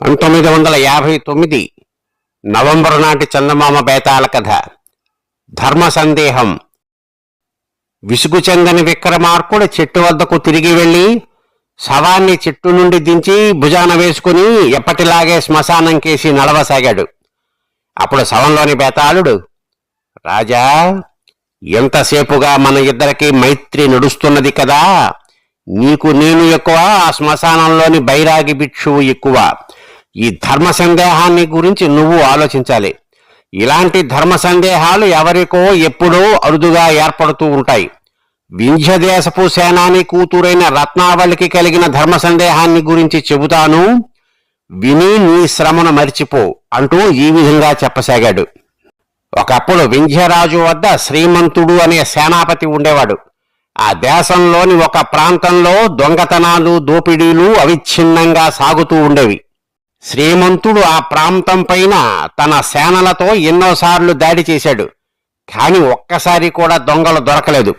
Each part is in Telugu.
పంతొమ్మిది వందల యాభై తొమ్మిది నవంబరు నాటి చందమామ బేతాల కథ. ధర్మ సందేహం. విసుగు చెందని విక్రమార్కుడు చెట్టు వద్దకు తిరిగి వెళ్ళి శవాన్ని చెట్టు నుండి దించి భుజాన వేసుకుని ఎప్పటిలాగే శ్మశానం కేసి నడవసాగాడు. అప్పుడు శవంలోని బేతాళుడు రాజా ఎంతసేపుగా మన ఇద్దరికి మైత్రి నడుస్తున్నది కదా? నీకు నేను ఎక్కువ ఆ శ్మశానంలోని బైరాగి భిక్షువు ఎక్కువ. ఈ ధర్మ సందేహాన్ని గురించి నువ్వు ఆలోచించాలి. ఇలాంటి ధర్మ సందేహాలు ఎవరికో ఎప్పుడో అరుదుగా ఏర్పడుతూ ఉంటాయి. వింధ్యదేశపు సేనాని కూతురైన రత్నావళికి కలిగిన ధర్మ సందేహాన్ని గురించి చెబుతాను. విని నీ శ్రమను మరిచిపో అంటూ ఈ విధంగా చెప్పసాగాడు. ఒకప్పుడు వింధ్యరాజు వద్ద శ్రీమంతుడు అనే సేనాపతి ఉండేవాడు. ఆ దేశంలోని ఒక ప్రాంతంలో దొంగతనాలు దోపిడీలు అవిచ్ఛిన్నంగా సాగుతూ ఉండేవి. శ్రీమంతుడు ఆ ప్రాంతం పైన తన సేనలతో ఎన్నోసార్లు దాడి చేశాడు. కాని ఒక్కసారి కూడా దొంగలు దొరకలేదు.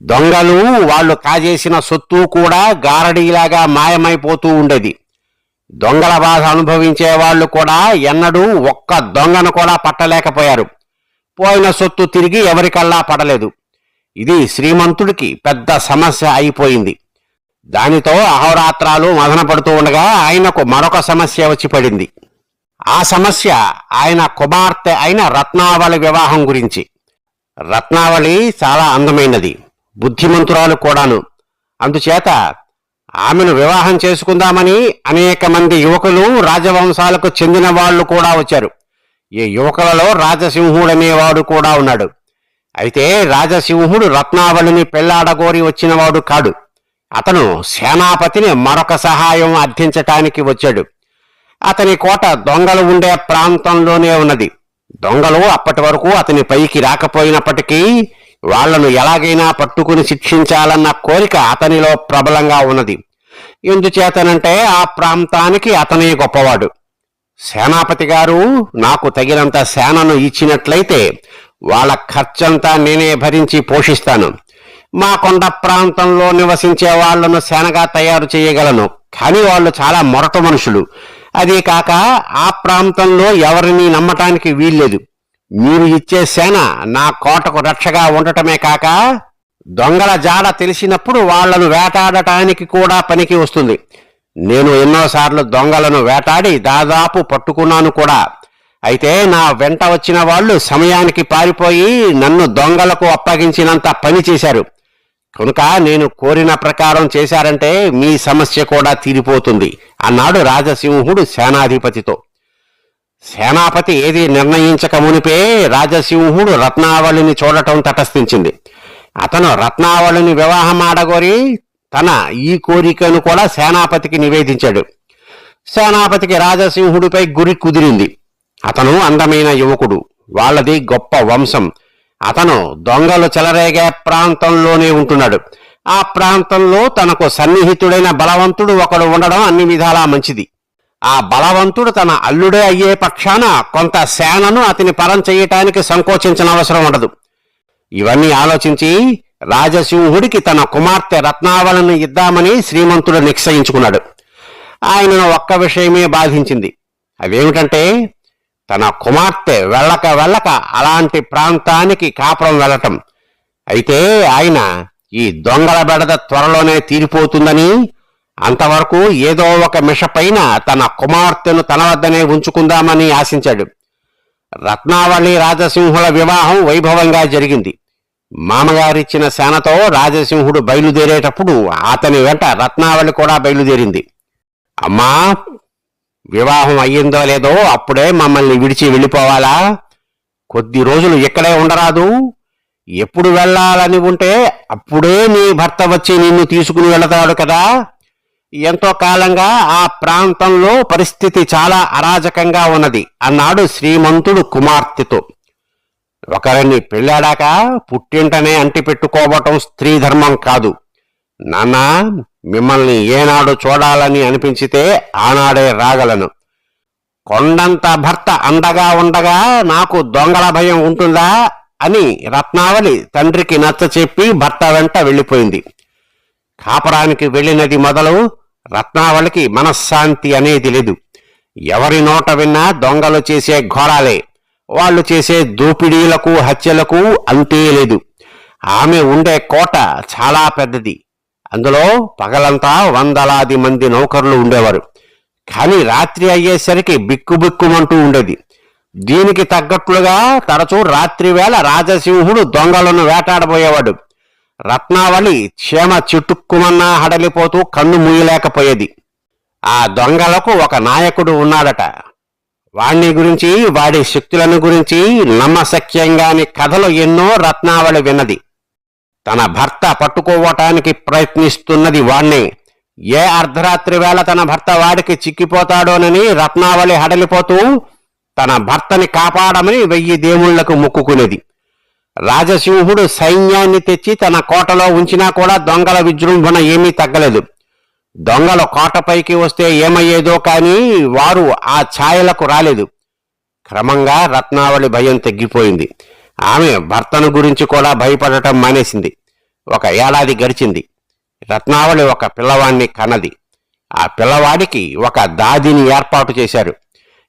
దొంగలు వాళ్ళు కాజేసిన సొత్తు కూడా గారడీలాగా మాయమైపోతూ ఉండేది. దొంగల బాధ అనుభవించే వాళ్ళు కూడా ఎన్నడూ ఒక్క దొంగను కూడా పట్టలేకపోయారు. పోయిన సొత్తు తిరిగి ఎవరికల్లా పడలేదు. ఇది శ్రీమంతుడికి పెద్ద సమస్య అయిపోయింది. దానితో అహోరాత్రాలు మదనపడుతూ ఉండగా ఆయనకు మరొక సమస్య వచ్చి పడింది. ఆ సమస్య ఆయన కుమార్తె అయిన రత్నావళి వివాహం గురించి. రత్నావళి చాలా అందమైనది బుద్ధిమంతురాలు కూడాను. అందుచేత ఆమెను వివాహం చేసుకుందామని అనేక మంది యువకులు రాజవంశాలకు చెందిన వాళ్ళు కూడా వచ్చారు. ఈ యువకులలో రాజసింహుడనేవాడు కూడా ఉన్నాడు. అయితే రాజసింహుడు రత్నావళిని పెళ్ళాడగోరి వచ్చినవాడు కాడు. అతను సేనాపతిని మరొక సహాయం అర్థించటానికి వచ్చాడు. అతని కోట దొంగలు ఉండే ప్రాంతంలోనే ఉన్నది. దొంగలు అప్పటి వరకు అతని పైకి రాకపోయినప్పటికీ వాళ్ళను ఎలాగైనా పట్టుకుని శిక్షించాలన్న కోరిక అతనిలో ప్రబలంగా ఉన్నది. ఎందుచేతనంటే ఆ ప్రాంతానికి అతనే గొప్పవాడు. సేనాపతి గారు నాకు తగినంత సేనను ఇచ్చినట్లయితే వాళ్ళ ఖర్చంతా నేనే భరించి పోషిస్తాను. మా కొండ ప్రాంతంలో నివసించే వాళ్ళను సేనగా తయారు చేయగలను. కానీ వాళ్ళు చాలా మొరట మనుషులు. అదే కాక ఆ ప్రాంతంలో ఎవరిని నమ్మటానికి వీల్లేదు. మీరు ఇచ్చే సేన నా కోటకు రక్షగా ఉండటమే కాక దొంగల జాడ తెలిసినప్పుడు వాళ్ళను వేటాడటానికి కూడా పనికి వస్తుంది. నేను ఎన్నోసార్లు దొంగలను వేటాడి దాదాపు పట్టుకున్నాను కూడా. అయితే నా వెంట వచ్చిన వాళ్ళు సమయానికి పారిపోయి నన్ను దొంగలకు అప్పగించినంత పని చేశారు. కనుక నేను కోరిన ప్రకారం చేశారంటే మీ సమస్య కూడా తీరిపోతుంది. అన్నాడు రాజసింహుడు సేనాధిపతితో. సేనాపతి ఏది నిర్ణయించక మునిపే రాజసింహుడు రత్నావళిని చూడటం తటస్థించింది. అతను రత్నావళిని వివాహం ఆడగోరి తన ఈ కోరికను కూడా సేనాపతికి నివేదించాడు. సేనాపతికి రాజసింహుడిపై గురి కుదిరింది. అతను అందమైన యువకుడు. వాళ్ళది గొప్ప వంశం. అతను దొంగలు చెలరేగే ప్రాంతంలోనే ఉంటున్నాడు. ఆ ప్రాంతంలో తనకు సన్నిహితుడైన బలవంతుడు ఒకడు ఉండడం అన్ని విధాలా మంచిది. ఆ బలవంతుడు తన అల్లుడే అయ్యే పక్షాన కొంత సేనను అతని పరం చేయటానికి సంకోచించిన అవసరం ఉండదు. ఇవన్నీ ఆలోచించి రాజసింహుడికి తన కుమార్తె రత్నావళిని ఇద్దామని శ్రీమంతుడు నిశ్చయించుకున్నాడు. ఆయనను ఒక్క విషయమే బాధించింది. అవేమిటంటే తన కుమార్తె వెళ్ళక వెళ్ళక అలాంటి ప్రాంతానికి కాపురం వెళ్ళటం. అయితే ఆయన ఈ దొంగల బెడద త్వరలోనే తీరిపోతుందని అంతవరకు ఏదో ఒక మిష పైన తన కుమార్తెను తన వద్దనే ఉంచుకుందామని ఆశించాడు. రత్నావళి రాజసింహుల వివాహం వైభవంగా జరిగింది. మామగారిచ్చిన సేనతో రాజసింహుడు బయలుదేరేటప్పుడు అతని వెంట రత్నావళి కూడా బయలుదేరింది. అమ్మా వివాహం అయ్యిందో లేదో అప్పుడే మమ్మల్ని విడిచి వెళ్ళిపోవాలా? కొద్ది రోజులు ఇక్కడే ఉండరాదు. ఎప్పుడు వెళ్ళాలని ఉంటే అప్పుడే నీ భర్త వచ్చి నిన్ను తీసుకుని వెళతాడు కదా. ఎంతో కాలంగా ఆ ప్రాంతంలో పరిస్థితి చాలా అరాజకంగా ఉన్నది. అన్నాడు శ్రీమంతుడు కుమార్తెతో. ఒకరిని పెళ్ళాడాక పుట్టింటనే అంటి పెట్టుకోవటం స్త్రీ ధర్మం కాదు. నాన్న మిమ్మల్ని ఏనాడు చూడాలని అనిపించితే ఆనాడే రాగలను. కొండంత భర్త అండగా ఉండగా నాకు దొంగల భయం ఉంటుందా అని రత్నావళి తండ్రికి నచ్చ చెప్పి భర్త వెంట వెళ్ళిపోయింది. కాపరానికి వెళ్ళినది మొదలు రత్నావళికి మనశ్శాంతి అనేది లేదు. ఎవరి నోట విన్నా దొంగలు చేసే ఘోరాలే. వాళ్ళు చేసే దోపిడీలకు హత్యలకు అంతే లేదు. ఆమె ఉండే కోట చాలా పెద్దది. అందులో పగలంతా వందలాది మంది నౌకర్లు ఉండేవారు. కానీ రాత్రి అయ్యేసరికి బిక్కుబిక్కుమంటూ ఉండేది. దీనికి తగ్గట్లుగా తరచూ రాత్రి వేళ రాజసింహుడు దొంగలను వేటాడబోయేవాడు. రత్నావళి క్షేమ చిట్టుక్కుమన్నా హడలిపోతూ కన్ను మూయలేకపోయేది. ఆ దొంగలకు ఒక నాయకుడు ఉన్నాడట. వాణ్ణి గురించి వాడి శక్తులను గురించి నమ్మశక్యంగాని కథలు ఎన్నో రత్నావళి విన్నది. తన భర్త పట్టుకోవటానికి ప్రయత్నిస్తున్నది వాణ్ణి. ఏ అర్ధరాత్రి వేళ తన భర్త వాడికి చిక్కిపోతాడోనని రత్నావళి హడలిపోతూ తన భర్తని కాపాడమని వెయ్యి దేవుళ్ళకు మొక్కుకునేది. రాజసింహుడు సైన్యాన్ని తెచ్చి తన కోటలో ఉంచినా కూడా దొంగల విజృంభణ ఏమీ తగ్గలేదు. దొంగలు కోటపైకి వస్తే ఏమయ్యేదో కానీ వారు ఆ ఛాయలకు రాలేదు. క్రమంగా రత్నావళి భయం తగ్గిపోయింది ఆమె భర్తను గురించి కూడా భయపడటం మానేసింది. ఒక ఏడాది గడిచింది. రత్నావళి ఒక పిల్లవాణ్ణి కన్నది. ఆ పిల్లవాడికి ఒక దాదిని ఏర్పాటు చేశారు.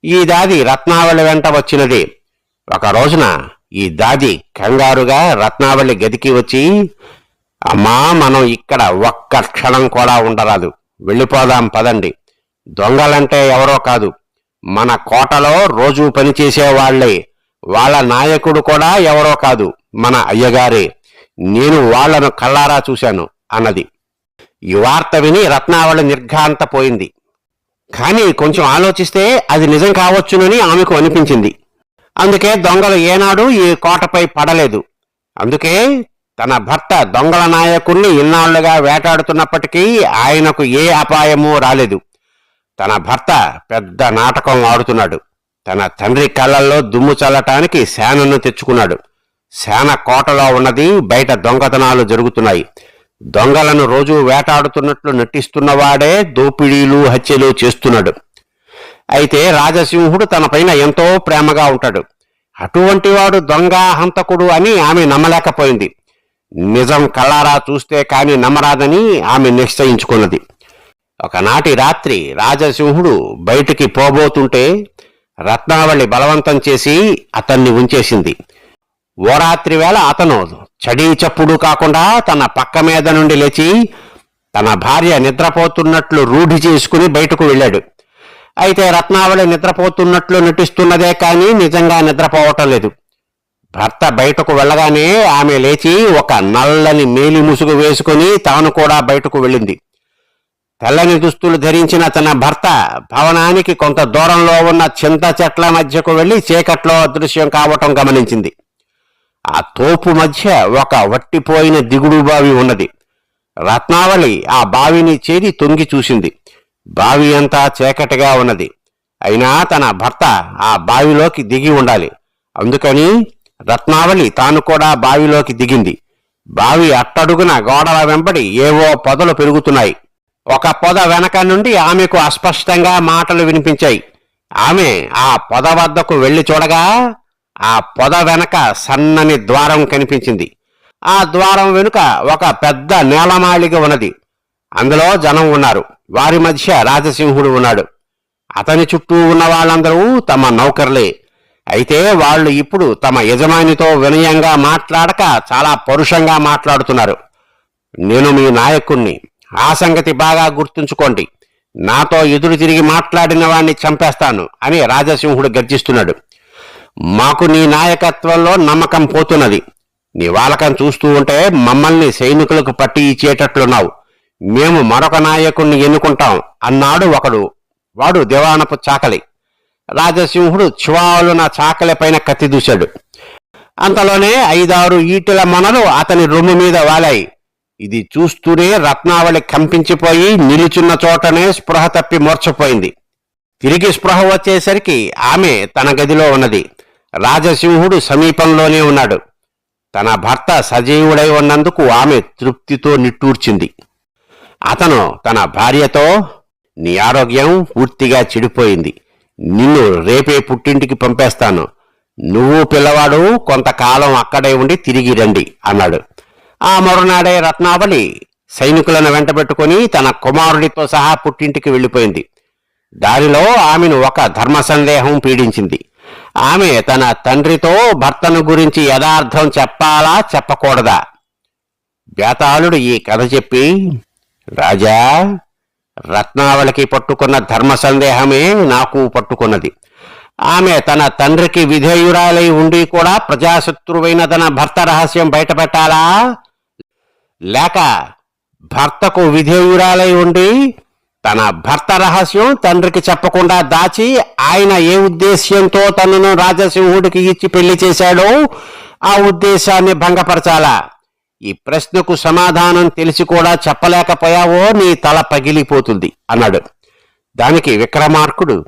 ఈ దాది రత్నావళి వెంట వచ్చినది. ఒక రోజున ఈ దాది కంగారుగా రత్నావళి గదికి వచ్చి అమ్మా మనం ఇక్కడ ఒక్క క్షణం కూడా ఉండరాదు. వెళ్ళిపోదాం పదండి. దొంగలంటే ఎవరో కాదు. మన కోటలో రోజు పనిచేసేవాళ్ళే. వాళ్ళ నాయకుడు కూడా ఎవరో కాదు మన అయ్యగారే. నేను వాళ్ళను కళ్ళారా చూశాను అన్నది. ఈ వార్త విని రత్నావళి నిర్ఘాంతపోయింది కానీ కొంచెం ఆలోచిస్తే అది నిజం కావచ్చునని ఆమెకు అనిపించింది. అందుకే దొంగలు ఏనాడు ఈ కోటపై పడలేదు. అందుకే తన భర్త దొంగల నాయకుణ్ణి ఇన్నాళ్ళుగా వేటాడుతున్నప్పటికీ ఆయనకు ఏ అపాయమూ రాలేదు. తన భర్త పెద్ద నాటకం ఆడుతున్నాడు. తన తండ్రి కళ్ళల్లో దుమ్ము చల్లటానికి శానను తెచ్చుకున్నాడు. సేన కోటలో ఉన్నది బయట దొంగతనాలు జరుగుతున్నాయి. దొంగలను రోజు వేటాడుతున్నట్లు నటిస్తున్నవాడే దోపిడీలు హత్యలు చేస్తున్నాడు. అయితే రాజసింహుడు తనపైన ఎంతో ప్రేమగా ఉంటాడు. అటువంటి వాడు దొంగ హంతకుడు అని ఆమె నమ్మలేకపోయింది. నిజం కళ్ళారా చూస్తే కాని నమ్మరాదని ఆమె నిశ్చయించుకున్నది. ఒకనాటి రాత్రి రాజసింహుడు బయటికి పోబోతుంటే రత్నావళి బలవంతం చేసి అతన్ని ఉంచేసింది. ఓ రాత్రి వేళ అతను చడీ చప్పుడు కాకుండా తన పక్క మీద నుండి లేచి తన భార్య నిద్రపోతున్నట్లు రూఢి చేసుకుని బయటకు వెళ్ళాడు. అయితే రత్నావళి నిద్రపోతున్నట్లు నటిస్తున్నదే కానీ నిజంగా నిద్రపోవటం లేదు. భర్త బయటకు వెళ్ళగానే ఆమె లేచి ఒక నల్లని మేలి ముసుగు వేసుకుని తాను కూడా బయటకు వెళ్ళింది. తెల్లని దుస్తులు ధరించిన తన భర్త భవనానికి కొంత దూరంలో ఉన్న చింత చెట్ల మధ్యకు వెళ్ళి చీకట్లో అదృశ్యం కావటం గమనించింది. ఆ తోపు మధ్య ఒక వట్టిపోయిన దిగుడు బావి ఉన్నది. రత్నావళి ఆ బావిని చేరి తొంగి చూసింది. బావి అంతా చీకటిగా ఉన్నది. అయినా తన భర్త ఆ బావిలోకి దిగి ఉండాలి. అందుకని రత్నావళి తాను కూడా బావిలోకి దిగింది. బావి అట్టడుగున గోడల వెంబడి ఏవో పొదలు పెరుగుతున్నాయి. ఒక పొద వెనక నుండి ఆమెకు అస్పష్టంగా మాటలు వినిపించాయి. ఆమె ఆ పొద వద్దకు వెళ్ళి చూడగా ఆ పొద వెనక సన్నని ద్వారం కనిపించింది. ఆ ద్వారం వెనుక ఒక పెద్ద నేలమాళిగ ఉన్నది. అందులో జనం ఉన్నారు. వారి మధ్య రాజసింహుడు ఉన్నాడు. అతని చుట్టూ ఉన్న వాళ్ళందరూ తమ నౌకర్లే. అయితే వాళ్ళు ఇప్పుడు తమ యజమానితో వినయంగా మాట్లాడక చాలా పరుషంగా మాట్లాడుతున్నారు. నేను మీ నాయకుణ్ణి. ఆ సంగతి బాగా గుర్తుంచుకోండి. నాతో ఎదురు తిరిగి మాట్లాడిన వాణ్ణి చంపేస్తాను అని రాజసింహుడు గర్జిస్తున్నాడు. మాకు నీ నాయకత్వంలో నమ్మకం పోతున్నది. నీ వాలకం చూస్తూ ఉంటే మమ్మల్ని సైనికులకు పట్టి ఇచ్చేటట్లున్నావు. మేము మరొక నాయకుణ్ణి ఎన్నుకుంటాం అన్నాడు ఒకడు. వాడు దివానపు చాకలి. రాజసింహుడు చివాలున చాకలి పైన కత్తి దూశాడు. అంతలోనే ఐదారు ఈటుల మొనలు అతని రొమ్ము మీద వాలాయి. ఇది చూస్తూనే రత్నావళి కంపించిపోయి నిలుచున్న చోటనే స్పృహ తప్పి మూర్చపోయింది తిరిగి స్పృహ వచ్చేసరికి ఆమె తన గదిలో ఉన్నది. రాజసింహుడు సమీపంలోనే ఉన్నాడు. తన భర్త సజీవుడై ఉన్నందుకు ఆమె తృప్తితో నిట్టూర్చింది. అతను తన భార్యతో నీ ఆరోగ్యం పూర్తిగా చెడిపోయింది. నిన్ను రేపే పుట్టింటికి పంపేస్తాను. నువ్వు పిల్లవాడు కొంతకాలం అక్కడే ఉండి తిరిగి రండి అన్నాడు. ఆ మరునాడే రత్నావళి సైనికులను వెంటబెట్టుకుని తన కుమారుడితో సహా పుట్టింటికి వెళ్ళిపోయింది. దారిలో ఆమెను ఒక ధర్మ సందేహం పీడించింది. ఆమె తన తండ్రితో భర్తను గురించి యథార్థం చెప్పాలా చెప్పకూడదా? బేతాళుడు ఈ కథ చెప్పి రాజా రత్నావళికి పట్టుకున్న ధర్మ సందేహమే నాకు పట్టుకున్నది. ఆమె తన తండ్రికి విధేయురాలై ఉండి కూడా ప్రజాశత్రువైన తన భర్త రహస్యం బయటపెట్టాలా? లేక భర్తకు విధేయురాలై ఉండి తన భర్త రహస్యం తండ్రికి చెప్పకుండా దాచి ఆయన ఏ ఉద్దేశ్యంతో తనను రాజసింహుడికి ఇచ్చి పెళ్ళి చేశాడో ఆ ఉద్దేశాన్ని భంగపరచాలా? ఈ ప్రశ్నకు సమాధానం తెలిసి కూడా చెప్పలేకపోయావో నీ తల పగిలిపోతుంది అన్నాడు. దానికి విక్రమార్కుడు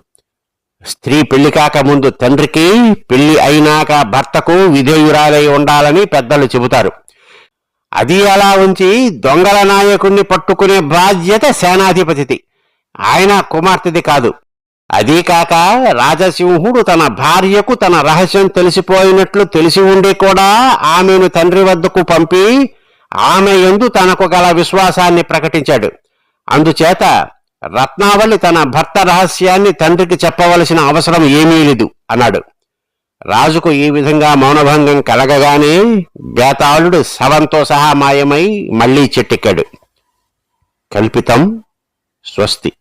స్త్రీ పెళ్ళి కాక ముందు తండ్రికి పెళ్ళి అయినాక భర్తకు విధేయురాలై ఉండాలని పెద్దలు చెబుతారు. అది అలా ఉంచి దొంగల నాయకుణ్ణి పట్టుకునే బాధ్యత సేనాధిపతిది. ఆయన కుమార్తెది కాదు. అదీ కాక రాజసింహుడు తన భార్యకు తన రహస్యం తెలిసిపోయినట్లు తెలిసి ఉండి కూడా ఆమెను తండ్రి వద్దకు పంపి ఆమె ఎందు తనకు గల విశ్వాసాన్ని ప్రకటించాడు. అందుచేత రత్నావళి తన భర్త రహస్యాన్ని తండ్రికి చెప్పవలసిన అవసరం ఏమీ లేదు అన్నాడు. రాజుకు ఈ విధంగా మౌనభంగం కలగగానే బేతాళుడు శవంతో సహా మాయమై మళ్ళీ చెట్టెక్కాడు. కల్పితం స్వస్తి.